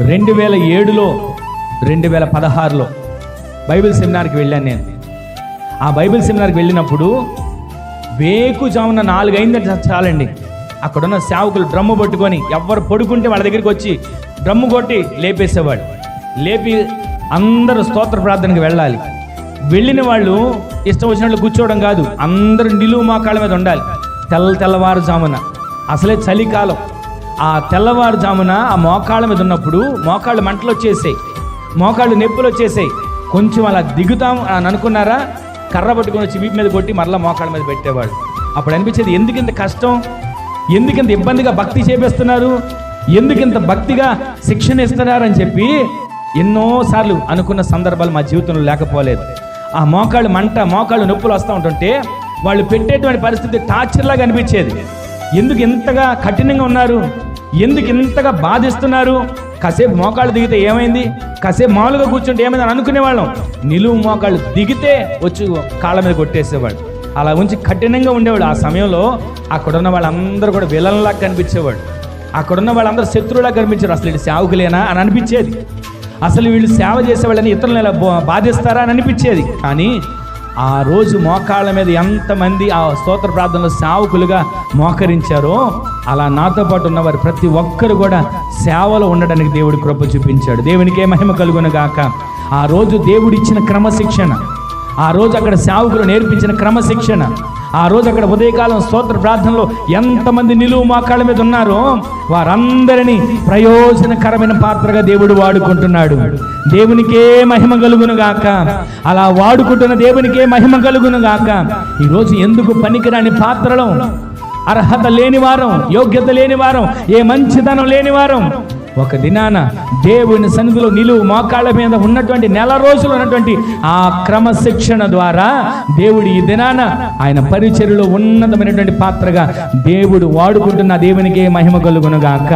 రెండు వేల ఏడులో రెండు వేల పదహారులో బైబిల్ సెమినార్కి వెళ్ళాను నేను. ఆ బైబిల్ సెమినార్కి వెళ్ళినప్పుడు వేకుజామున నాలుగు అయిందంటే చాలండి. అక్కడున్న సేవకులు డ్రమ్ము పట్టుకొని ఎవరు పడుకుంటే వాళ్ళ దగ్గరికి వచ్చి డ్రమ్ము కొట్టి లేపేసేవాడు. లేపి అందరూ స్తోత్ర ప్రార్థనకి వెళ్ళాలి. వెళ్ళిన వాళ్ళు ఇష్టం వచ్చినట్లు కూర్చోవడం కాదు అందరూ నిలువు మోకాళ్ళ మీద ఉండాలి. తెల్ల తెల్లవారుజామున. అసలే చలికాలం. ఆ తెల్లవారుజామున ఆ మోకాళ్ళ మీద ఉన్నప్పుడు మోకాళ్ళు మంటలు వచ్చేసాయి. మోకాళ్ళు నొప్పులు వచ్చేసాయి. కొంచెం అలా దిగుతాం అని అనుకున్నారా? కర్ర పట్టుకొని వచ్చి వీపు మీద కొట్టి మరలా మోకాళ్ళ మీద పెట్టేవాడు అప్పుడు అనిపించేది ఎందుకు ఇంత కష్టం? ఎందుకు ఇంత ఇబ్బందిగా భక్తి చేపిస్తున్నారు? ఎందుకు ఇంత భక్తిగా శిక్షణ ఇస్తున్నారు? అని చెప్పి ఎన్నోసార్లు అనుకున్న సందర్భాలు మా జీవితంలో లేకపోలేదు. ఆ మోకాళ్ళు మంట మోకాళ్ళు నొప్పులు వస్తూ ఉంటుంటే వాళ్ళు పెట్టేటువంటి పరిస్థితి టార్చర్లాగా అనిపించేది. ఎందుకు ఇంతగా కఠినంగా ఉన్నారు? ఎందుకు ఇంతగా బాధిస్తున్నారు? కాసేపు మోకాళ్ళు దిగితే ఏమైంది? కాసేపు మామూలుగా కూర్చుంటే ఏమైంది అని అనుకునేవాళ్ళం. నిలువు మోకాళ్ళు దిగితే వచ్చి కాళ్ళ మీద కొట్టేసేవాడు. అలా ఉంచి కఠినంగా ఉండేవాడు. ఆ సమయంలో అక్కడున్న వాళ్ళందరూ కూడా విలన్లా కనిపించేవాడు. అక్కడున్న వాళ్ళందరూ శత్రువులా కనిపించారు. అసలు వీళ్ళు సేవకులేనా అని అనిపించేది. అసలు వీళ్ళు సేవ చేసేవాళ్ళని ఇతరులను ఇలా బా- బాధిస్తారా అని అనిపించేది. కానీ ఆ రోజు మోకాళ్ళ మీద ఎంతమంది ఆ స్తోత్ర ప్రార్థనలో సేవకులుగా మోకరించారో అలా నాతో పాటు ఉన్నవారు ప్రతి ఒక్కరు కూడా సేవలో ఉండడానికి దేవుడి కృప చూపించాడు. దేవునికే మహిమ కలుగునగాక ఆ రోజు దేవుడిచ్చిన క్రమశిక్షణ. ఆ రోజు అక్కడ సేవకులు నేర్పించిన క్రమశిక్షణ. ఆ రోజు అక్కడ ఉదయకాలం స్తోత్ర ప్రార్థనలో ఎంతమంది నిలువు మోకాళ్ళ మీద ఉన్నారో వారందరినీ ప్రయోజనకరమైన పాత్రగా దేవుడు వాడుకుంటున్నాడు. దేవునికే మహిమ కలుగును గాక. అలా వాడుకుంటున్న దేవునికే మహిమ కలుగును గాక. ఈరోజు ఎందుకు పనికిరాని పాత్రలో? అర్హత లేని వారం యోగ్యత లేని వారం ఏ మంచితనం లేని వారం ఒక దినాన దేవుని సన్నిధిలో నిలువు మోకాళ్ళ మీద ఉన్నటువంటి నెల రోజులు ఉన్నటువంటి ఆ క్రమశిక్షణ ద్వారా దేవుడు ఈ దినాన ఆయన పరిచర్లో ఉన్నతమైనటువంటి పాత్రగా దేవుడు వాడుకుంటున్న దేవునికే మహిమ కలుగునుగాక.